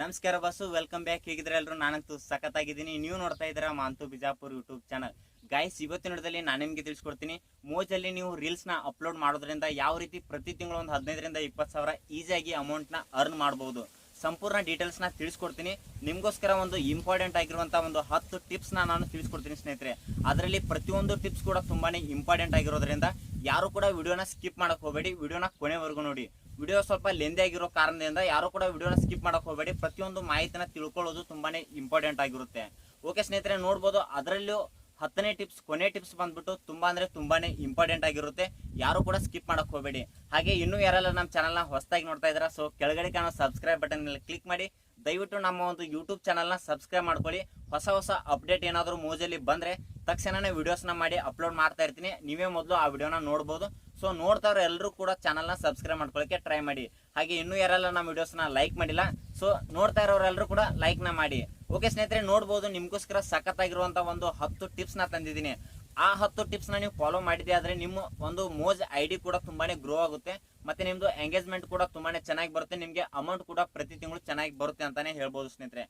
ನಮಸ್ಕಾರ bus welcome back ಹೇಗಿದ್ರೆ ಎಲ್ಲರೂ ನಾನಂತೂ ಸಖತ್ತಾಗಿದ್ದೀನಿ. ನೀವು ನೋಡ್ತಾ ಇದ್ದೀರಾ Manthu Bijapur YouTube channel guys ಇವತ್ತಿನ ವಿಡಿಯೋದಲ್ಲಿ ನಾನು ನಿಮಗೆ ತಿಳಿಸ್ಕೊಡ್ತೀನಿ. ಮೋಜಲ್ಲಿ ನೀವು ರೀಲ್ಸ್ನ ಅಪ್ಲೋಡ್ ಮಾಡೋದ್ರಿಂದ ಯಾವ ರೀತಿ ಪ್ರತಿ ತಿಂಗಳು ಒಂದು ಹದಿನೈದರಿಂದ ಇಪ್ಪತ್ತು ಸಾವಿರ ಈಸಿಯಾಗಿ ಅಮೌಂಟ್ನ ಅರ್ನ್ ಮಾಡ್ಬೋದು. ಸಂಪೂರ್ಣ ಡೀಟೇಲ್ಸ್ನ ತಿಳಿಸ್ಕೊಡ್ತೀನಿ. ನಿಮಗೋಸ್ಕರ ಒಂದು ಇಂಪಾರ್ಟೆಂಟ್ ಆಗಿರುವಂಥ ಒಂದು ಹತ್ತು ಟಿಪ್ಸ್ನ ನಾನು ತಿಳಿಸ್ಕೊಡ್ತೀನಿ ಸ್ನೇಹಿತರೆ. ಅದರಲ್ಲಿ ಪ್ರತಿಯೊಂದು ಟಿಪ್ಸ್ ಕೂಡ ತುಂಬಾ ಇಂಪಾರ್ಟೆಂಟ್ ಆಗಿರೋದ್ರಿಂದ ಯಾರು ಕೂಡ ವಿಡಿಯೋನ ಸ್ಕಿಪ್ ಮಾಡೋಕ್ಕೆ ಹೋಗಬೇಡಿ. ವಿಡಿಯೋನ ಕೊನೆವರೆಗೂ ನೋಡಿ. ವಿಡಿಯೋ ಸ್ವಲ್ಪ ಲೆಂದಿ ಆಗಿರೋ ಕಾರಣದಿಂದ ಯಾರು ಕೂಡ ವಿಡಿಯೋನ ಸ್ಕಿಪ್ ಮಾಡಕ್ ಹೋಗಬೇಡಿ. ಪ್ರತಿಯೊಂದು ಮಾಹಿತಿನ ತಿಳ್ಕೊಳ್ಳೋದು ತುಂಬಾ ಇಂಪಾರ್ಟೆಂಟ್ ಆಗಿರುತ್ತೆ. ಓಕೆ ಸ್ನೇಹಿತರೆ, ನೋಡ್ಬೋದು ಅದರಲ್ಲೂ ಹತ್ತನೇ ಟಿಪ್ಸ್ ಕೊನೆ ಟಿಪ್ಸ್ ಬಂದ್ಬಿಟ್ಟು ತುಂಬಾ ಅಂದರೆ ತುಂಬಾ ಇಂಪಾರ್ಟೆಂಟ್ ಆಗಿರುತ್ತೆ. ಯಾರು ಕೂಡ ಸ್ಕಿಪ್ ಮಾಡಕ್ ಹೋಗಬೇಡಿ. ಹಾಗೆ ಇನ್ನೂ ಯಾರೆಲ್ಲ ನಮ್ಮ ಚಾನಲ್ನ ಹೊಸದಾಗಿ ನೋಡ್ತಾ ಇದ್ದೀರಾ ಸೊ ಕೆಳಗಡೆ ಕಾಣೋ ಸಬ್ಸ್ಕ್ರೈಬ್ ಬಟನ್ ಮೇಲೆ ಕ್ಲಿಕ್ ಮಾಡಿ. ದಯವಿಟ್ಟು ನಮ್ಮ ಒಂದು ಯೂಟ್ಯೂಬ್ ಚಾನಲ್ನ ಸಬ್ಸ್ಕ್ರೈಬ್ ಮಾಡ್ಕೊಳ್ಳಿ. ಹೊಸ ಹೊಸ ಅಪ್ಡೇಟ್ ಏನಾದರೂ ಮೋಜಲ್ಲಿ ಬಂದ್ರೆ ತಕ್ಷಣನೇ ವಿಡಿಯೋಸ್ನ ಮಾಡಿ ಅಪ್ಲೋಡ್ ಮಾಡ್ತಾ ಇರ್ತೀನಿ. ನೀವೇ ಮೊದಲು ಆ ವಿಡಿಯೋನ ನೋಡ್ಬೋದು. ಸೊ ನೋಡ್ತಾವ್ರ ಎಲ್ಲರೂ ಕೂಡ ಚಾನಲ್ನ ಸಬ್ಸ್ಕ್ರೈಬ್ ಮಾಡ್ಕೊಳ್ಳೋಕೆ ಟ್ರೈ ಮಾಡಿ. ಹಾಗೆ ಇನ್ನೂ ಯಾರೆಲ್ಲ ನಮ್ಮ ವಿಡಿಯೋಸ್ನ ಲೈಕ್ ಮಾಡಿಲ್ಲ ಸೊ ನೋಡ್ತಾ ಇರೋರೆಲ್ಲರೂ ಕೂಡ ಲೈಕ್ನ ಮಾಡಿ. ಓಕೆ ಸ್ನೇಹಿತರೆ, ನೋಡ್ಬೋದು. ನಿಮಗೋಸ್ಕರ ಸಖತ್ತಾಗಿರುವಂಥ ಒಂದು ಹತ್ತು ಟಿಪ್ಸ್ನ ತಂದಿದ್ದೀನಿ. ಆ ಹತ್ತು ಟಿಪ್ಸ್ನ ನೀವು ಫಾಲೋ ಮಾಡಿದೆ ಆದರೆ ನಿಮ್ಮ ಒಂದು ಮೋಜ್ ಐ ಡಿ ಕೂಡ ತುಂಬಾ ಗ್ರೋ ಆಗುತ್ತೆ. ಮತ್ತು ನಿಮ್ಮದು ಎಂಗೇಜ್ಮೆಂಟ್ ಕೂಡ ತುಂಬಾ ಚೆನ್ನಾಗಿ ಬರುತ್ತೆ. ನಿಮಗೆ ಅಮೌಂಟ್ ಕೂಡ ಪ್ರತಿ ತಿಂಗಳು ಚೆನ್ನಾಗಿ ಬರುತ್ತೆ ಅಂತಲೇ ಹೇಳ್ಬೋದು, ಸ್ನೇಹಿತರೆ.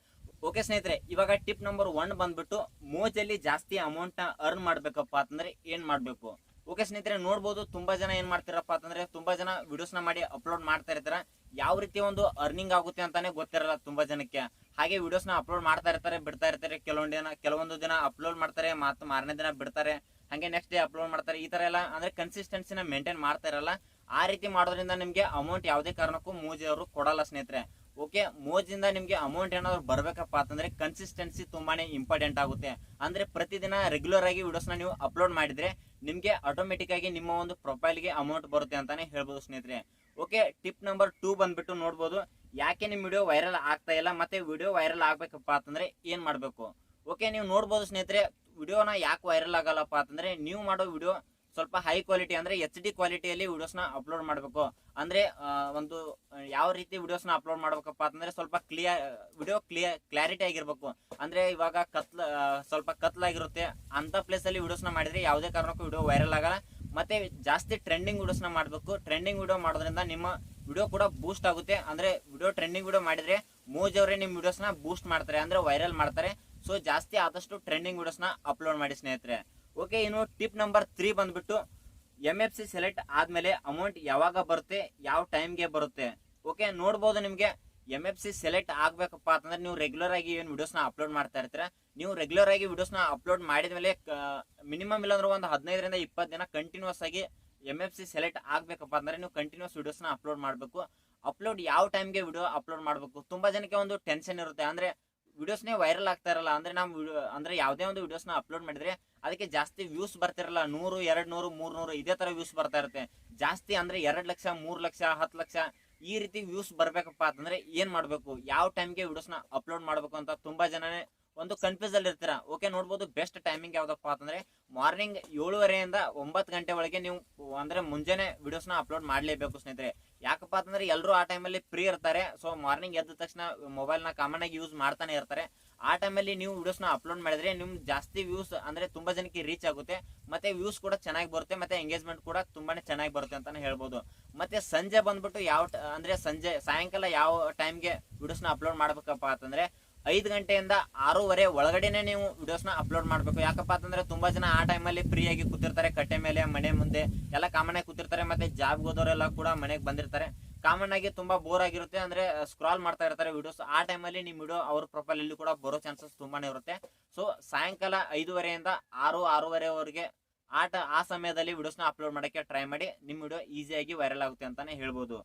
ಓಕೆ ಸ್ನೇಹಿತರೆ, ಇವಾಗ ಟಿಪ್ ನಂಬರ್ ಒನ್ ಬಂದ್ಬಿಟ್ಟು ಮೋಜಲ್ಲಿ ಜಾಸ್ತಿ ಅಮೌಂಟ್ನ ಅರ್ನ್ ಮಾಡ್ಬೇಕಪ್ಪ ಅಂತಂದ್ರೆ ಏನ್ ಮಾಡ್ಬೇಕು? ಓಕೆ ಸ್ನೇಹಿತರೆ, ನೋಡ್ಬೋದು ತುಂಬಾ ಜನ ಏನ್ ಮಾಡ್ತಿರಪ್ಪ ಅಂತಂದ್ರೆ ತುಂಬಾ ಜನ ವಿಡಿಯೋಸ್ನ ಮಾಡಿ ಅಪ್ಲೋಡ್ ಮಾಡ್ತಾ ಇರ್ತಾರೆ. ಯಾವ ರೀತಿ ಒಂದು ಅರ್ನಿಂಗ್ ಆಗುತ್ತೆ ಅಂತಾನೆ ಗೊತ್ತಿರಲ್ಲ ತುಂಬಾ ಜನಕ್ಕೆ. ಹಾಗೆ ವಿಡಿಯೋಸ್ನ ಅಪ್ಲೋಡ್ ಮಾಡ್ತಾ ಇರ್ತಾರೆ, ಬಿಡ್ತಾ ಇರ್ತಾರೆ. ಕೆಲವೊಂದು ದಿನ ಕೆಲವೊಂದು ದಿನ ಅಪ್ಲೋಡ್ ಮಾಡ್ತಾರೆ, ಮತ್ತು ಮಾರನೇ ದಿನ ಬಿಡ್ತಾರೆ. ಹಂಗೆ ನೆಕ್ಸ್ಟ್ ಡೇ ಅಪ್ಲೋಡ್ ಮಾಡ್ತಾರೆ. ಈ ತರ ಎಲ್ಲ ಅಂದ್ರೆ ಕನ್ಸಿಸ್ಟೆನ್ಸಿನ ಮೇಂಟೈನ್ ಮಾಡ್ತಾ ಇರಲ್ಲ. ಆ ರೀತಿ ಮಾಡೋದ್ರಿಂದ ನಿಮ್ಗೆ ಅಮೌಂಟ್ ಯಾವುದೇ ಕಾರಣಕ್ಕೂ ಮೂಜಿ ಅವರು ಕೊಡಲ್ಲ ಸ್ನೇಹಿತರೆ. ಓಕೆ ಮೋಜಿಂದ ನಿಮಗೆ ಅಮೌಂಟ್ ಏನಾದ್ರು ಬರಬೇಕಪ್ಪ ಅಂತಂದ್ರೆ ಕನ್ಸಿಸ್ಟೆನ್ಸಿ ತುಂಬಾನೇ ಇಂಪಾರ್ಟೆಂಟ್ ಆಗುತ್ತೆ. ಅಂದ್ರೆ ಪ್ರತಿದಿನ ರೆಗ್ಯುಲರ್ ಆಗಿ ವಿಡಿಯೋಸ್ನ ನೀವು ಅಪ್ಲೋಡ್ ಮಾಡಿದ್ರೆ ನಿಮಗೆ ಆಟೋಮೆಟಿಕ್ ಆಗಿ ನಿಮ್ಮ ಒಂದು ಪ್ರೊಫೈಲ್ಗೆ ಅಮೌಂಟ್ ಬರುತ್ತೆ ಅಂತಾನೆ ಹೇಳ್ಬೋದು ಸ್ನೇಹಿತರೆ. ಓಕೆ ಟಿಪ್ ನಂಬರ್ ಟೂ ಬಂದ್ಬಿಟ್ಟು ನೋಡ್ಬೋದು. ಯಾಕೆ ನಿಮ್ಮ ವಿಡಿಯೋ ವೈರಲ್ ಆಗ್ತಾ ಇಲ್ಲ ಮತ್ತೆ ವಿಡಿಯೋ ವೈರಲ್ ಆಗ್ಬೇಕಪ್ಪ ಅಂತಂದ್ರೆ ಏನು ಮಾಡಬೇಕು? ಓಕೆ, ನೀವು ನೋಡ್ಬೋದು ಸ್ನೇಹಿತರೆ ವಿಡಿಯೋನ ಯಾಕೆ ವೈರಲ್ ಆಗಲ್ಲಪ್ಪ ಅಂತಂದ್ರೆ ನೀವು ಮಾಡೋ ವಿಡಿಯೋ ಸ್ವಲ್ಪ ಹೈ ಕ್ವಾಲಿಟಿ ಅಂದ್ರೆ ಎಚ್ ಡಿ ಕ್ವಾಲಿಟಿಯಲ್ಲಿ ವಿಡಿಯೋಸ್ನ ಅಪ್ಲೋಡ್ ಮಾಡಬೇಕು. ಅಂದ್ರೆ ಒಂದು ಯಾವ ರೀತಿ ವಿಡಿಯೋಸ್ನ ಅಪ್ಲೋಡ್ ಮಾಡ್ಬೇಕಪ್ಪ ಅಂತಂದ್ರೆ ಸ್ವಲ್ಪ ಕ್ಲಿಯರ್ ವಿಡಿಯೋ ಕ್ಲಿಯರ್ ಕ್ಲಾರಿಟಿ ಆಗಿರ್ಬೇಕು. ಅಂದ್ರೆ ಇವಾಗ ಕತ್ಲ ಸ್ವಲ್ಪ ಕತ್ಲಾಗಿರುತ್ತೆ. ಅಂತ ಪ್ಲೇಸ್ ಅಲ್ಲಿ ವಿಡಿಯೋಸ್ನ ಮಾಡಿದ್ರೆ ಯಾವುದೇ ಕಾರಣಕ್ಕೂ ವಿಡಿಯೋ ವೈರಲ್ ಆಗಲ್ಲ. ಮತ್ತೆ ಜಾಸ್ತಿ ಟ್ರೆಂಡಿಂಗ್ ವಿಡಿಯೋಸ್ನ ಮಾಡಬೇಕು. ಟ್ರೆಂಡಿಂಗ್ ವಿಡಿಯೋ ಮಾಡೋದ್ರಿಂದ ನಿಮ್ಮ ವಿಡಿಯೋ ಕೂಡ ಬೂಸ್ಟ್ ಆಗುತ್ತೆ. ಅಂದ್ರೆ ವಿಡಿಯೋ ಟ್ರೆಂಡಿಂಗ್ ವಿಡಿಯೋ ಮಾಡಿದ್ರೆ ಮೋಜ್ ಅವರೇ ನಿಮ್ಮ ವಿಡಿಯೋಸ್ನ ಬೂಸ್ಟ್ ಮಾಡ್ತಾರೆ. ಅಂದ್ರೆ ವೈರಲ್ ಮಾಡ್ತಾರೆ. ಸೊ ಜಾಸ್ತಿ ಆದಷ್ಟು ಟ್ರೆಂಡಿಂಗ್ ವಿಡಿಯೋಸ್ನ ಅಪ್ಲೋಡ್ ಮಾಡಿ ಸ್ನೇಹಿತರೆ. ಓಕೆ ಇನ್ನು ಟಿಪ್ ನಂಬರ್ ತ್ರೀ ಬಂದ್ಬಿಟ್ಟು ಎಂ ಎಫ್ ಸಿ ಸೆಲೆಕ್ಟ್ ಆದ್ಮೇಲೆ ಅಮೌಂಟ್ ಯಾವಾಗ ಬರುತ್ತೆ, ಯಾವ ಟೈಮ್ಗೆ ಬರುತ್ತೆ. ಓಕೆ ನೋಡ್ಬೋದು ನಿಮಗೆ ಎಂ ಎಫ್ ಸಿ ಸೆಲೆಕ್ಟ್ ಆಗ್ಬೇಕಪ್ಪ ಅಂತಂದ್ರೆ ನೀವು ರೆಗ್ಯುಲರ್ ಆಗಿ ಏನು ವಿಡಿಯೋಸ್ನ ಅಪ್ಲೋಡ್ ಮಾಡ್ತಾ ಇರ್ತೀರ? ನೀವು ರೆಗ್ಯುಲರ್ ಆಗಿ ವಿಡಿಯೋಸ್ನ ಅಪ್ಲೋಡ್ ಮಾಡಿದ್ಮೇಲೆ ಮಿನಿಮಮ್ ಇಲ್ಲಾಂದ್ರೆ ಒಂದು ಹದಿನೈದರಿಂದ ಇಪ್ಪತ್ತು ದಿನ ಕಂಟಿನ್ಯೂಸ್ ಆಗಿ ಎಂ ಎಫ್ ಸಿ ಸೆಲೆಕ್ಟ್ ಆಗಬೇಕಪ್ಪ ಅಂದ್ರೆ ನೀವು ಕಂಟಿನ್ಯೂಸ್ ವಿಡಿಯೋಸ್ನ ಅಪ್ಲೋಡ್ ಮಾಡಬೇಕು. ಅಪ್ಲೋಡ್ ಯಾವ ಟೈಮ್ಗೆ ವಿಡಿಯೋ ಅಪ್ಲೋಡ್ ಮಾಡಬೇಕು? ತುಂಬ ಜನಕ್ಕೆ ಒಂದು ಟೆನ್ಷನ್ ಇರುತ್ತೆ. ಅಂದ್ರೆ ವಿಡಿಯೋಸ್ನೇ ವೈರಲ್ ಆಗ್ತಾ ಇರಲ್ಲ, ಅಂದ್ರೆ ನಾವು ಅಂದರೆ ಯಾವುದೇ ಒಂದು ವಿಡಿಯೋಸ್ನ ಅಪ್ಲೋಡ್ ಮಾಡಿದ್ರೆ ಅದಕ್ಕೆ ಜಾಸ್ತಿ ವ್ಯೂಸ್ ಬರ್ತಿರಲ್ಲ, ನೂರು, ಎರಡು ನೂರು, ಮೂರು ನೂರು, ಇದೇ ತರ ವ್ಯೂಸ್ ಬರ್ತಾ ಇರುತ್ತೆ. ಜಾಸ್ತಿ ಅಂದ್ರೆ ಎರಡು ಲಕ್ಷ, ಮೂರು ಲಕ್ಷ, ಹತ್ತು ಲಕ್ಷ, ಈ ರೀತಿ ವ್ಯೂಸ್ ಬರಬೇಕಪ್ಪ ಅಂತಂದ್ರೆ ಏನು ಮಾಡಬೇಕು? ಯಾವ ಟೈಮ್ಗೆ ವಿಡಿಯೋಸ್ನ ಅಪ್ಲೋಡ್ ಮಾಡಬೇಕು ಅಂತ ತುಂಬಾ ಜನನೇ ಒಂದು ಕನ್ಫ್ಯೂಸ್ ಅಲ್ಲಿ ಇರ್ತೀರ. ಓಕೆ ನೋಡ್ಬೋದು ಬೆಸ್ಟ್ ಟೈಮಿಂಗ್ ಯಾವುದಪ್ಪ ಅಂತಂದ್ರೆ ಮಾರ್ನಿಂಗ್ ಏಳುವರೆಯಿಂದ ಒಂಬತ್ತು ಗಂಟೆ ಒಳಗೆ ನೀವು, ಅಂದ್ರೆ ಮುಂಜಾನೆ ವಿಡಿಯೋಸ್ನ ಅಪ್ಲೋಡ್ ಮಾಡಲೇಬೇಕು ಸ್ನೇಹಿತರೆ. ಯಾಕಪ್ಪ ಅಂತಂದ್ರೆ ಎಲ್ಲರೂ ಆ ಟೈಮಲ್ಲಿ ಫ್ರೀ ಇರ್ತಾರೆ. ಸೊ ಮಾರ್ನಿಂಗ್ ಎದ್ದ ತಕ್ಷಣ ಮೊಬೈಲ್ನ ಕಾಮನ್ ಆಗಿ ಯೂಸ್ ಮಾಡ್ತಾನೆ ಇರ್ತಾರೆ. ಆ ಟೈಮಲ್ಲಿ ನೀವು ವಿಡಿಯೋಸ್ನ ಅಪ್ಲೋಡ್ ಮಾಡಿದ್ರೆ ನಿಮ್ಮ ಜಾಸ್ತಿ ವ್ಯೂಸ್ ಅಂದರೆ ತುಂಬ ಜನಕ್ಕೆ ರೀಚ್ ಆಗುತ್ತೆ. ಮತ್ತೆ ವ್ಯೂಸ್ ಕೂಡ ಚೆನ್ನಾಗಿ ಬರುತ್ತೆ, ಮತ್ತೆ ಎಂಗೇಜ್ಮೆಂಟ್ ಕೂಡ ತುಂಬಾ ಚೆನ್ನಾಗಿ ಬರುತ್ತೆ ಅಂತಾನೆ ಹೇಳ್ಬೋದು. ಮತ್ತೆ ಸಂಜೆ ಬಂದ್ಬಿಟ್ಟು ಯಾವ, ಅಂದ್ರೆ ಸಂಜೆ ಸಾಯಂಕಾಲ ಯಾವ ಟೈಮ್ಗೆ ವಿಡಿಯೋಸ್ನ ಅಪ್ಲೋಡ್ ಮಾಡ್ಬೇಕಪ್ಪ ಅಂತಂದ್ರೆ ಐದು ಗಂಟೆಯಿಂದ ಆರೂವರೆ ಒಳಗಡೆನೆ ನೀವು ವಿಡಿಯೋಸ್ನ ಅಪ್ಲೋಡ್ ಮಾಡಬೇಕು. ಯಾಕಪ್ಪ ಅಂತಂದ್ರೆ ತುಂಬಾ ಜನ ಆ ಟೈಮಲ್ಲಿ ಫ್ರೀ ಆಗಿ ಕೂತಿರ್ತಾರೆ, ಕಟ್ಟೆ ಮೇಲೆ, ಮನೆ ಮುಂದೆ. ಎಲ್ಲ ಕಾಮನ್ ಆಗಿ ಕೂತಿರ್ತಾರೆ, ಮತ್ತೆ ಜಾಬ್ ಹೋದವರೆಲ್ಲ ಕೂಡ ಮನೆಗೆ ಬಂದಿರ್ತಾರೆ. ಕಾಮನ್ ಆಗಿ ತುಂಬಾ ಬೋರ್ ಆಗಿರುತ್ತೆ, ಅಂದ್ರೆ ಸ್ಕ್ರಾಲ್ ಮಾಡ್ತಾ ಇರ್ತಾರೆ ವಿಡಿಯೋಸ್ ಆ ಟೈಮಲ್ಲಿ ನಿಮ್ ವಿಡಿಯೋ ಅವ್ರ ಪ್ರೊಫೈಲ್ ಅಲ್ಲಿ ಕೂಡ ಬರೋ ಚಾನ್ಸಸ್ ತುಂಬಾನೇ ಇರುತ್ತೆ. ಸೊ ಸಾಯಂಕಾಲ ಐದುವರೆಯಿಂದ ಆರು, ಆರೂವರೆವರೆಗೆ ಆಟ, ಆ ಸಮಯದಲ್ಲಿ ವಿಡಿಯೋಸ್ನ ಅಪ್ಲೋಡ್ ಮಾಡೋಕ್ಕೆ ಟ್ರೈ ಮಾಡಿ ನಿಮ್ಮ ವಿಡಿಯೋ ಈಸಿಯಾಗಿ ವೈರಲ್ ಆಗುತ್ತೆ ಅಂತಾನೆ ಹೇಳ್ಬೋದು.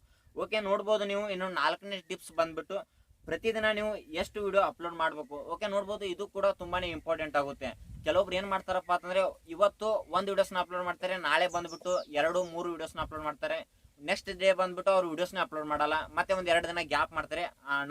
ಓಕೆ ನೋಡ್ಬೋದು ನೀವು. ಇನ್ನೊಂದು ನಾಲ್ಕನೇ ಟಿಪ್ಸ್ ಬಂದ್ಬಿಟ್ಟು ಪ್ರತಿದಿನ ನೀವು ಎಷ್ಟು ವಿಡಿಯೋ ಅಪ್ಲೋಡ್ ಮಾಡಬೇಕು? ಓಕೆ ನೋಡ್ಬೋದು, ಇದು ಕೂಡ ತುಂಬಾನೇ ಇಂಪಾರ್ಟೆಂಟ್ ಆಗುತ್ತೆ. ಕೆಲವೊಬ್ರು ಏನು ಮಾಡ್ತಾರಪ್ಪ ಅಂತಂದ್ರೆ, ಇವತ್ತು ಒಂದು ವಿಡಿಯೋಸ್ನ ಅಪ್ಲೋಡ್ ಮಾಡ್ತಾರೆ, ನಾಳೆ ಬಂದ್ಬಿಟ್ಟು ಎರಡು, ಮೂರು ವಿಡಿಯೋಸ್ನ ಅಪ್ಲೋಡ್ ಮಾಡ್ತಾರೆ. ನೆಕ್ಸ್ಟ್ ಡೇ ಬಂದ್ಬಿಟ್ಟು ಅವ್ರು ವಿಡಿಯೋಸ್ನ ಅಪ್ಲೋಡ್ ಮಾಡಲ್ಲ. ಮತ್ತೆ ಒಂದು ಎರಡು ದಿನ ಗ್ಯಾಪ್ ಮಾಡ್ತಾರೆ.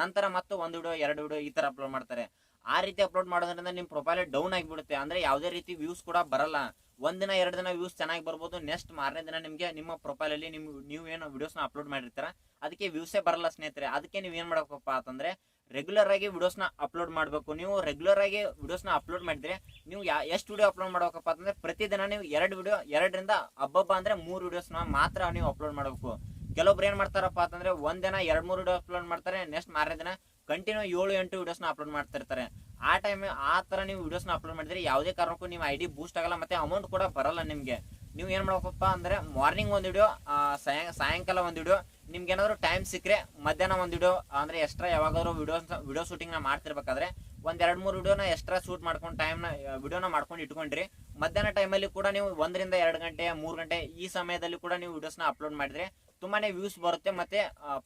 ನಂತರ ಮತ್ತೆ ಒಂದು ವಿಡಿಯೋ ಎರಡು ವಿಡಿಯೋ ಈ ತರ ಅಪ್ಲೋಡ್ ಮಾಡ್ತಾರೆ. ಆ ರೀತಿ ಅಪ್ಲೋಡ್ ಮಾಡೋದ್ರಿಂದ ನಿಮ್ಮ ಪ್ರೊಫೈಲ್ ಡೌನ್ ಆಗಿಬಿಡುತ್ತೆ. ಅಂದ್ರೆ ಯಾವುದೇ ರೀತಿ ವ್ಯೂಸ್ ಕೂಡ ಬರಲ್ಲ. ಒಂದಿನ ಎರಡು ದಿನ ವ್ಯೂಸ್ ಚೆನ್ನಾಗಿ ಬರ್ಬೋದು. ನೆಕ್ಸ್ಟ್ ಮಾರನೇ ದಿನ ನಿಮಗೆ ನಿಮ್ಮ ಪ್ರೊಫೈಲ್ ಅಲ್ಲಿ ನಿಮ್, ನೀವು ಏನು ವಿಡಿಯೋಸ್ನ ಅಪ್ಲೋಡ್ ಮಾಡಿರ್ತೀರ. ಅದಕ್ಕೆ ವ್ಯೂಸೇ ಬರಲ್ಲ ಸ್ನೇಹಿತರೆ. ಅದಕ್ಕೆ ನೀವು ಏನು ಮಾಡಬೇಕಪ್ಪ ಅಂತಂದ್ರೆ ರೆಗ್ಯುಲರ್ ಆಗಿ ವಿಡಿಯೋಸ್ನ ಅಪ್ಲೋಡ್ ಮಾಡಬೇಕು. ನೀವು ರೆಗ್ಯುಲರ್ ಆಗಿ ವಿಡಿಯೋಸ್ನ ಅಪ್ಲೋಡ್ ಮಾಡಿದ್ರೆ, ನೀವು ಯಾ, ಎಷ್ಟು ವಿಡಿಯೋ ಅಪ್ಲೋಡ್ ಮಾಡಬೇಕಪ್ಪ ಅಂತಂದರೆ, ಪ್ರತಿದಿನ ನೀವು ಎರಡು ವಿಡಿಯೋ ಎರಡರಿಂದ ಹಬ್ಬಬ್ಬ ಅಂದ್ರೆ ಮೂರು ವಿಡಿಯೋಸ್ನ ಮಾತ್ರ ನೀವು ಅಪ್ಲೋಡ್ ಮಾಡಬೇಕು. ಕೆಲವೊಬ್ರು ಏನು ಮಾಡ್ತಾರಪ್ಪ ಅಂತಂದ್ರೆ, ಒಂದ್ ದಿನ, ಎರಡ್ ಮೂರು ವಿಡಿಯೋ ಅಪ್ಲೋಡ್ ಮಾಡ್ತಾರೆ. ನೆಕ್ಸ್ಟ್ ಮಾರನೇ ದಿನ ಕಂಟಿನ್ಯೂ ಏಳು, ಎಂಟು ವಿಡಿಯೋಸ್ನ ಅಪ್ಲೋಡ್ ಮಾಡ್ತಿರ್ತಾರೆ. ಆ ಟೈಮ್ ಆ ತರ ನೀವು ವಿಡಿಯೋಸ್ನ ಅಪ್ಲೋಡ್ ಮಾಡಿದ್ರೆ ಯಾವುದೇ ಕಾರಣಕ್ಕೂ ನಿಮ್ಮ ಐ ಡಿ ಬೂಸ್ಟ್ ಆಗಲ್ಲ ಮತ್ತೆ ಅಮೌಂಟ್ ಕೂಡ ಬರಲ್ಲ ನಿಮಗೆ. ನೀವು ಏನು ಮಾಡಬೇಕಪ್ಪ ಅಂದ್ರೆ ಮಾರ್ನಿಂಗ್ ಒಂದು ವಿಡಿಯೋ ಸಾಯಂಕಾಲ ಒಂದು ವಿಡಿಯೋ ನಿಮ್ಗೆ ಏನಾದ್ರು ಟೈಮ್ ಸಿಕ್ಕರೆ ಮಧ್ಯಾಹ್ನ ಒಂದು ವಿಡಿಯೋ ಅಂದ್ರೆ ಎಕ್ಸ್ಟ್ರಾ ಯಾವಾಗಾದರೂ ವಿಡಿಯೋ ವಿಡಿಯೋ ಶೂಟಿಂಗ್ನ ಮಾಡ್ತಿರ್ಬೇಕಾದ್ರೆ ಒಂದ್ ಎರಡ್ ಮೂರು ವಿಡಿಯೋನ ಎಕ್ಸ್ಟ್ರಾ ಶೂಟ್ ಮಾಡ್ಕೊಂಡು ಟೈಮ್ನ ವಿಡಿಯೋನ ಮಾಡ್ಕೊಂಡು ಇಟ್ಕೊಂಡ್ರಿ. ಮಧ್ಯಾಹ್ನ ಟೈಮಲ್ಲಿ ಕೂಡ ನೀವು ಒಂದರಿಂದ ಎರಡು ಗಂಟೆ, ಮೂರು ಗಂಟೆ ಈ ಸಮಯದಲ್ಲಿ ಕೂಡ ನೀವು ವಿಡಿಯೋಸ್ನ ಅಪ್ಲೋಡ್ ಮಾಡಿದ್ರೆ ತುಂಬಾ ವ್ಯೂಸ್ ಬರುತ್ತೆ ಮತ್ತೆ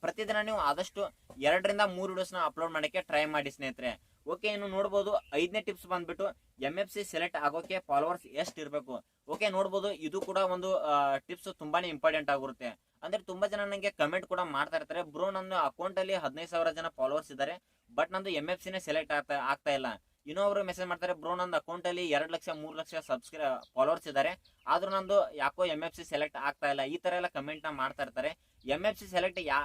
ಪ್ರತಿದಿನ ನೀವು ಆದಷ್ಟು ಎರಡರಿಂದ ಮೂರು ವಿಡಿಯೋಸ್ನ ಅಪ್ಲೋಡ್ ಮಾಡೋಕ್ಕೆ ಟ್ರೈ ಮಾಡಿ ಸ್ನೇಹಿತರೆ. ಓಕೆ ಇನ್ನು ನೋಡ್ಬೋದು ಐದನೇ ಟಿಪ್ಸ್ ಬಂದ್ಬಿಟ್ಟು ಎಂ ಎಫ್ ಸಿ ಸೆಲೆಕ್ಟ್ ಆಗೋಕೆ ಫಾಲೋವರ್ಸ್ ಎಷ್ಟು ಇರಬೇಕು? ಓಕೆ ನೋಡ್ಬೋದು ಇದು ಕೂಡ ಒಂದು ಟಿಪ್ಸ್ ತುಂಬಾನೇ ಇಂಪಾರ್ಟೆಂಟ್ ಆಗಿರುತ್ತೆ ಅಂದ್ರೆ ತುಂಬಾ ಜನ ನನಗೆ ಕಮೆಂಟ್ ಕೂಡ ಮಾಡ್ತಾ ಇರ್ತಾರೆ. ಬ್ರೋ, ನನ್ನ ಅಕೌಂಟ್ ಅಲ್ಲಿ ಹದಿನೈದು ಸಾವಿರ ಜನ ಫಾಲೋವರ್ಸ್ ಇದ್ದಾರೆ. ಬಟ್ ನಂದು ಎಂ ಎಫ್ ಸಿನೇ ಸೆಲೆಕ್ಟ್ ಆಗ್ತಾ ಆಗ್ತಾ ಇಲ್ಲ. ಇನ್ನೊಬ್ರು ಮೆಸೇಜ್ ಮಾಡ್ತಾರೆ ಬ್ರೋ ನಂದು ಅಕೌಂಟ್ ಅಲ್ಲಿ ಎರಡು ಲಕ್ಷ, ಮೂರು ಲಕ್ಷ ಸಬ್ಸ್ಕ್ರೈ ಫಾಲೋವರ್ಸ್ ಇದ್ದಾರೆ ಆದ್ರೂ ನಂದು ಯಾಕೋ ಎಂ ಎಫ್ ಸಿ ಸೆಲೆಕ್ಟ್ ಆಗ್ತಾ ಇಲ್ಲ. ಈ ತರ ಎಲ್ಲ ಕಮೆಂಟ್ನ ಮಾಡ್ತಾ ಇರ್ತಾರೆ. ಎಂ ಎಫ್ ಸಿ ಸೆಲೆಕ್ಟ್ ಯಾ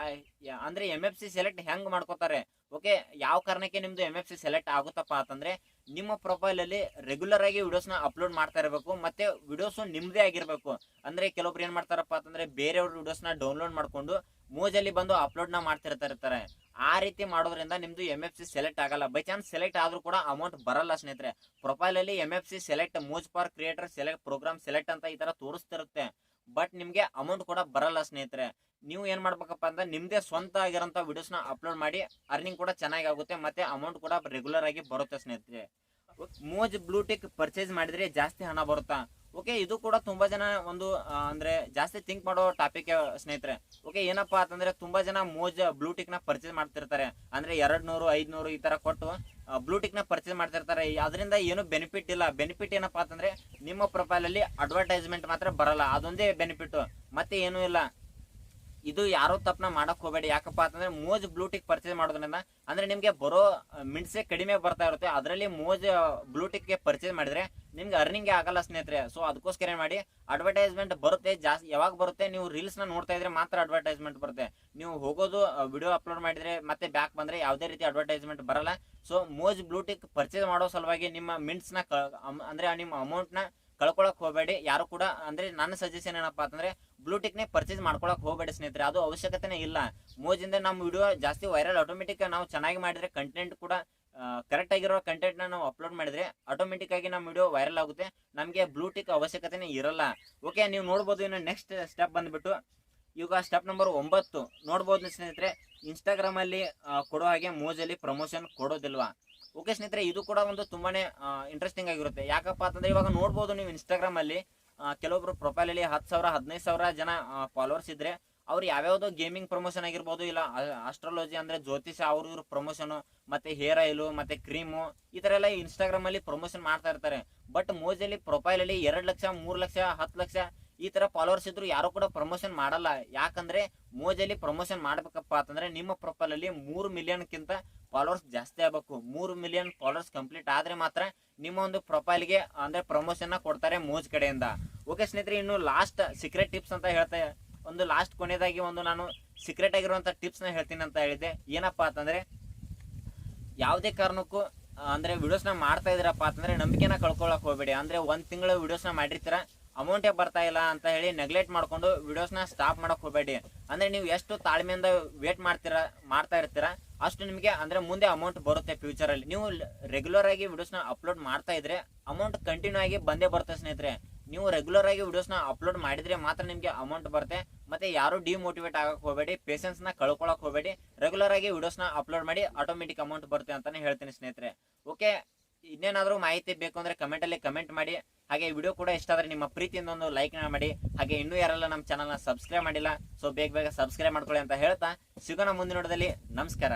ಅಂದರೆ ಎಂ ಎಫ್ ಸಿ ಸೆಲೆಕ್ಟ್ ಹೆಂಗೆ ಮಾಡ್ಕೋತಾರೆ? ಓಕೆ ಯಾವ ಕಾರಣಕ್ಕೆ ನಿಮ್ಮದು ಎಂ ಎಫ್ ಸಿ ಸೆಲೆಕ್ಟ್ ಆಗುತ್ತಪ್ಪ ಅಂತಂದ್ರೆ, ನಿಮ್ಮ ಪ್ರೊಫೈಲ್ ಅಲ್ಲಿ ರೆಗ್ಯುಲರ್ ಆಗಿ ವಿಡಿಯೋಸ್ನ ಅಪ್ಲೋಡ್ ಮಾಡ್ತಾ ಇರಬೇಕು, ಮತ್ತೆ ವಿಡಿಯೋಸ್ ನಿಮ್ಮದೇ ಆಗಿರಬೇಕು. ಅಂದರೆ ಕೆಲವೊಬ್ರು ಏನು ಮಾಡ್ತಾರಪ್ಪ ಅಂತಂದ್ರೆ, ಬೇರೆಯವ್ರ ವಿಡಿಯೋಸ್ನ ಡೌನ್ಲೋಡ್ ಮಾಡ್ಕೊಂಡು, ಮೋಜಲ್ಲಿ ಬಂದು ಅಪ್ಲೋಡ್ನ ಮಾಡ್ತಿರ್ತಾ ಇರ್ತಾರೆ. ಆ ರೀತಿ ಮಾಡೋದ್ರಿಂದ ನಿಮ್ದು ಎಂ ಎಫ್ ಸಿ ಸೆಲೆಕ್ಟ್ ಆಗಲ್ಲ. ಬೈ ಚಾನ್ಸ್ ಸೆಲೆಕ್ಟ್ ಆದ್ರೂ ಕೂಡ ಅಮೌಂಟ್ ಬರಲ್ಲ ಸ್ನೇಹಿತರೆ. ಪ್ರೊಫೈಲ್ ಅಲ್ಲಿ M F C select Moj for creator select program select ಅಂತ ಈ ತರ ತೋರಿಸ್ತಿರುತ್ತೆ. ಬಟ್ ನಿಮ್ಗೆ ಅಮೌಂಟ್ ಕೂಡ ಬರಲ್ಲ ಸ್ನೇಹಿತರೆ. ನೀವು ಏನ್ ಮಾಡ್ಬೇಕಪ್ಪ ಅಂದ್ರೆ ನಿಮ್ದೇ ಸ್ವಂತ ಆಗಿರೋಂಥ ವಿಡಿಯೋಸ್ನ ಅಪ್ಲೋಡ್ ಮಾಡಿ ಅರ್ನಿಂಗ್ ಕೂಡ ಚೆನ್ನಾಗಿ ಆಗುತ್ತೆ, ಮತ್ತೆ ಅಮೌಂಟ್ ಕೂಡ ರೆಗ್ಯುಲರ್ ಆಗಿ ಬರುತ್ತೆ ಸ್ನೇಹಿತರೆ. ಮೋಜ್ ಬ್ಲೂಟಿಕ್ ಪರ್ಚೇಸ್ ಮಾಡಿದ್ರೆ ಜಾಸ್ತಿ ಹಣ ಬರುತ್ತಾ? ಓಕೆ, ಇದು ಕೂಡ ತುಂಬಾ ಜನ ಒಂದು ಅಂದ್ರೆ ಜಾಸ್ತಿ ಥಿಂಕ್ ಮಾಡೋ ಟಾಪಿಕ್ ಸ್ನೇಹಿತರೆ. ಓಕೆ, ಏನಪ್ಪಾ ಅಂತಂದ್ರೆ ತುಂಬಾ ಜನ ಮೋಜ್ ಬ್ಲೂಟಿಕ್ನ ಪರ್ಚೇಸ್ ಮಾಡ್ತಿರ್ತಾರೆ. ಅಂದ್ರೆ ಎರಡ್ ನೂರು ಐದ್ನೂರು ಈ ತರ ಕೊಟ್ಟು ಬ್ಲೂಟಿಕ್ನ ಪರ್ಚೇಸ್ ಮಾಡ್ತಿರ್ತಾರೆ. ಅದರಿಂದ ಏನು ಬೆನಿಫಿಟ್ ಇಲ್ಲ. ಬೆನಿಫಿಟ್ ಏನಪ್ಪಾ ಅಂತಂದ್ರೆ ನಿಮ್ಮ ಪ್ರೊಫೈಲ್ ಅಲ್ಲಿ ಅಡ್ವರ್ಟೈಸ್ಮೆಂಟ್ ಮಾತ್ರ ಬರಲ್ಲ. ಅದೊಂದೇ ಬೆನಿಫಿಟ್ ಮತ್ತೆ ಏನೂ ಇಲ್ಲ. ಇದು ಯಾರೋ ತಪ್ಪನ ಮಾಡಕ್ ಹೋಗಬೇಡಿ. ಯಾಕಪ್ಪ ಅಂತಂದ್ರೆ ಮೋಜ್ ಬ್ಲೂಟಿಕ್ ಪರ್ಚೇಸ್ ಮಾಡೋದ್ರಿಂದ ಅಂದ್ರೆ ನಿಮ್ಗೆ ಬರೋ ಮಿಂಟ್ಸೆ ಕಡಿಮೆ ಬರ್ತಾ ಇರುತ್ತೆ. ಅದರಲ್ಲಿ ಮೋಜ್ ಬ್ಲೂಟಿಕ್ಗೆ ಪರ್ಚೇಸ್ ಮಾಡಿದ್ರೆ ನಿಮ್ಗೆ ಅರ್ನಿಂಗ್ ಆಗಲ್ಲ ಸ್ನೇಹಿತರೆ. ಸೊ ಅದಕ್ಕೋಸ್ಕರ ಏನ್ ಮಾಡಿ ಅಡ್ವರ್ಟೈಸ್ಮೆಂಟ್ ಬರುತ್ತೆ, ಜಾಸ್ತಿ, ಯಾವಾಗ ಬರುತ್ತೆ ನೀವು ರೀಲ್ಸ್ನ ನೋಡ್ತಾ ಇದ್ರೆ ಮಾತ್ರ ಅಡ್ವರ್ಟೈಸ್ಮೆಂಟ್ ಬರುತ್ತೆ. ನೀವು ಹೋಗೋದು ವಿಡಿಯೋ ಅಪ್ಲೋಡ್ ಮಾಡಿದ್ರೆ ಮತ್ತೆ ಬ್ಯಾಕ್ ಬಂದ್ರೆ ಯಾವುದೇ ರೀತಿ ಅಡ್ವರ್ಟೈಸ್ಮೆಂಟ್ ಬರಲ್ಲ. ಸೊ ಮೋಜ್ ಬ್ಲೂಟಿಕ್ ಪರ್ಚೇಸ್ ಮಾಡೋ ಸಲುವಾಗಿ ನಿಮ್ಮ ಮಿಂಟ್ಸ್ನ ಅಂದ್ರೆ ನಿಮ್ಮ ಅಮೌಂಟ್ನ ಕಳ್ಕೊಳಕ್ ಹೋಗಬೇಡಿ. ಯಾರು ಕೂಡ ಅಂದ್ರೆ ನನ್ನ ಸಜೆಷನ್ ಏನಪ್ಪಾ ಅಂತಂದ್ರೆ ಬ್ಲೂಟಿಕ್ ನೇ ಪರ್ಚೇಸ್ ಮಾಡ್ಕೊಳಕ್ ಹೋಗಬೇಡಿ ಸ್ನೇಹಿತರೆ. ಅದು ಅವಶ್ಯಕತೆನೇ ಇಲ್ಲ. ಮೋಜಿಂದ ನಮ್ಮ ವಿಡಿಯೋ ಜಾಸ್ತಿ ವೈರಲ್ ಆಟೋಮೆಟಿಕ್ ನಾವು ಚೆನ್ನಾಗಿ ಮಾಡಿದ್ರೆ ಕಂಟೆಂಟ್ ಕೂಡ ಕರೆಕ್ಟ್ ಆಗಿರೋ ಕಂಟೆಂಟ್ ನಾವು ಅಪ್ಲೋಡ್ ಮಾಡಿದ್ರೆ ಆಟೋಮೆಟಿಕ್ ಆಗಿ ನಮ್ಮ ವಿಡಿಯೋ ವೈರಲ್ ಆಗುತ್ತೆ. ನಮಗೆ ಬ್ಲೂಟಿಕ್ ಅವಶ್ಯಕತೆನೇ ಇರಲ್ಲ. ಓಕೆ ನೀವು ನೋಡ್ಬೋದು ಇನ್ನು ನೆಕ್ಸ್ಟ್ ಸ್ಟೆಪ್ ಬಂದ್ಬಿಟ್ಟು ಈಗ ಸ್ಟೆಪ್ ನಂಬರ್ ಒಂಬತ್ತು. ನೋಡ್ಬೋದು ಸ್ನೇಹಿತರೆ ಇನ್ಸ್ಟಾಗ್ರಾಮ್ ಅಲ್ಲಿ ಆ, ಕೊಡೋ ಹಾಗೆ ಮೋಜಲ್ಲಿ ಪ್ರಮೋಷನ್ ಕೊಡೋದಿಲ್ವಾ? ಓಕೆ ಸ್ನೇಹಿತರೆ, ಇದು ಕೂಡ ಒಂದು ತುಂಬಾನೇ ಇಂಟ್ರೆಸ್ಟಿಂಗ್ ಆಗಿರುತ್ತೆ. ಯಾಕಪ್ಪ ಅಂತಂದ್ರೆ ಇವಾಗ ನೋಡ್ಬೋದು ನೀವು ಇನ್ಸ್ಟಾಗ್ರಾಮ್ ಅಲ್ಲಿ ಕೆಲವೊಬ್ರು ಪ್ರೊಫೈಲ್ ಅಲ್ಲಿ ಹತ್ತು ಸಾವಿರ, ಹದಿನೈದು ಸಾವಿರ ಜನ ಫಾಲೋವರ್ಸ್ ಇದ್ರೆ ಅವ್ರು ಯಾವ್ಯಾವುದೋ ಗೇಮಿಂಗ್ ಪ್ರಮೋಷನ್ ಆಗಿರ್ಬೋದು, ಇಲ್ಲ ಆಸ್ಟ್ರಾಲಜಿ ಅಂದ್ರೆ ಜ್ಯೋತಿಷ, ಅವ್ರ ಇವ್ರ ಪ್ರಮೋಷನ್ ಮತ್ತೆ ಹೇರ್ ಆಯಿಲು ಮತ್ತೆ ಕ್ರೀಮು ಈ ತರ ಎಲ್ಲ ಇನ್ಸ್ಟಾಗ್ರಾಮ್ ಅಲ್ಲಿ ಪ್ರಮೋಷನ್ ಮಾಡ್ತಾ ಇರ್ತಾರೆ. ಬಟ್ ಮೋಜಲ್ಲಿ ಪ್ರೊಫೈಲ್ ಅಲ್ಲಿ ಎರಡು ಲಕ್ಷ, ಮೂರು ಲಕ್ಷ, ಹತ್ತು ಲಕ್ಷ ಈ ತರ ಫಾಲೋವರ್ಸ್ ಇದ್ರು ಯಾರು ಕೂಡ ಪ್ರಮೋಷನ್ ಮಾಡಲ್ಲ. ಯಾಕಂದ್ರೆ ಮೋಜಲ್ಲಿ ಪ್ರಮೋಷನ್ ಮಾಡ್ಬೇಕಪ್ಪ ಅಂತಂದ್ರೆ ನಿಮ್ಮ ಪ್ರೊಫೈಲ್ ಅಲ್ಲಿ ಮೂರು ಮಿಲಿಯನ್ ಕಿಂತ ಫಾಲೋವರ್ಸ್ ಜಾಸ್ತಿ ಆಗಬೇಕು. ಮೂರು ಮಿಲಿಯನ್ ಫಾಲೋವರ್ಸ್ ಕಂಪ್ಲೀಟ್ ಆದರೆ ಮಾತ್ರ ನಿಮ್ಮ ಒಂದು ಪ್ರೊಫೈಲ್ಗೆ ಅಂದರೆ ಪ್ರಮೋಷನ್ನ ಕೊಡ್ತಾರೆ ಮೋಜ್ ಕಡೆಯಿಂದ. ಓಕೆ ಸ್ನೇಹಿತರೆ, ಇನ್ನು ಲಾಸ್ಟ್ ಸೀಕ್ರೆಟ್ ಟಿಪ್ಸ್ ಅಂತ ಹೇಳ್ತಾ, ಒಂದು ಲಾಸ್ಟ್ ಕೊನೆಯದಾಗಿ ಒಂದು ನಾನು ಸೀಕ್ರೆಟ್ ಆಗಿರುವಂಥ ಟಿಪ್ಸ್ನ ಹೇಳ್ತೀನಿ ಅಂತ ಹೇಳಿದೆ ಏನಪ್ಪಾ ಅಂತಂದರೆ, ಯಾವುದೇ ಕಾರಣಕ್ಕೂ, ಅಂದರೆ ವಿಡಿಯೋಸ್ನ ಮಾಡ್ತಾ ಇದ್ದೀರಪ್ಪ ಅಂತಂದರೆ ನಂಬಿಕೆನ ಕಳ್ಕೊಳ್ಳೋಕೆ ಹೋಗಬೇಡಿ. ಅಂದರೆ ಒಂದು ತಿಂಗಳು ವಿಡಿಯೋಸ್ನ ಮಾಡಿರ್ತೀರ ಅಮೌಂಟೇ ಬರ್ತಾ ಇಲ್ಲ ಅಂತ ಹೇಳಿ ನೆಗ್ಲೆಕ್ಟ್ ಮಾಡ್ಕೊಂಡು ವಿಡಿಯೋಸ್ನ ಸ್ಟಾಪ್ ಮಾಡೋಕೆ ಹೋಗಬೇಡಿ. ಅಂದ್ರೆ ನೀವು ಎಷ್ಟು ತಾಳ್ಮೆಯಿಂದ ವೇಟ್ ಮಾಡ್ತೀರಾ, ಮಾಡ್ತಾ ಇರ್ತೀರಾ, ಅಷ್ಟು ನಿಮಗೆ ಅಂದ್ರೆ ಮುಂದೆ ಅಮೌಂಟ್ ಬರುತ್ತೆ ಫ್ಯೂಚರ್ ಅಲ್ಲಿ. ನೀವು ರೆಗ್ಯುಲರ್ ಆಗಿ ವಿಡಿಯೋಸ್ನ ಅಪ್ಲೋಡ್ ಮಾಡ್ತಾ ಇದ್ರೆ ಅಮೌಂಟ್ ಕಂಟಿನ್ಯೂ ಆಗಿ ಬಂದೇ ಬರುತ್ತೆ ಸ್ನೇಹಿತರೆ. ನೀವು ರೆಗ್ಯುಲರ್ ಆಗಿ ವಿಡಿಯೋಸ್ನ ಅಪ್ಲೋಡ್ ಮಾಡಿದ್ರೆ ಮಾತ್ರ ನಿಮಗೆ ಅಮೌಂಟ್ ಬರುತ್ತೆ. ಮತ್ತೆ ಯಾರು ಡಿಮೋಟಿವೇಟ್ ಆಗಕ್ ಹೋಗಬೇಡಿ ಪೇಷನ್ಸ್ನ ಕಳ್ಕೊಳಕ್ ಹೋಗಬೇಡಿ. ರೆಗ್ಯುಲರ್ ಆಗಿ ವಿಡಿಯೋಸ್ನ ಅಪ್ಲೋಡ್ ಮಾಡಿ ಆಟೋಮೆಟಿಕ್ ಅಮೌಂಟ್ ಬರುತ್ತೆ ಅಂತಾನೆ ಹೇಳ್ತೀನಿ ಸ್ನೇಹಿತರೆ. ಓಕೆ ಇನ್ನೇನಾದ್ರೂ ಮಾಹಿತಿ ಬೇಕು ಅಂದ್ರೆ ಕಮೆಂಟಲ್ಲಿ ಕಮೆಂಟ್ ಮಾಡಿ. ಹಾಗೆ ವಿಡಿಯೋ ಕೂಡ ಇಷ್ಟ ಆದರೆ ನಿಮ್ಮ ಪ್ರೀತಿಯಿಂದ ಒಂದು ಲೈಕ್ ಮಾಡಿ. ಹಾಗೆ ಇನ್ನೂ ಯಾರೆಲ್ಲ ನಮ್ಮ ಚಾನಲ್ನ ಸಬ್ಸ್ಕ್ರೈಬ್ ಮಾಡಿಲ್ಲ ಸೊ ಬೇಗ ಬೇಗ ಸಬ್ಸ್ಕ್ರೈಬ್ ಮಾಡ್ಕೊಳ್ಳಿ ಅಂತ ಹೇಳ್ತಾ. ಸಿಗೋಣ ಮುಂದಿನ ನೋಡದಲ್ಲಿ ನಮಸ್ಕಾರ.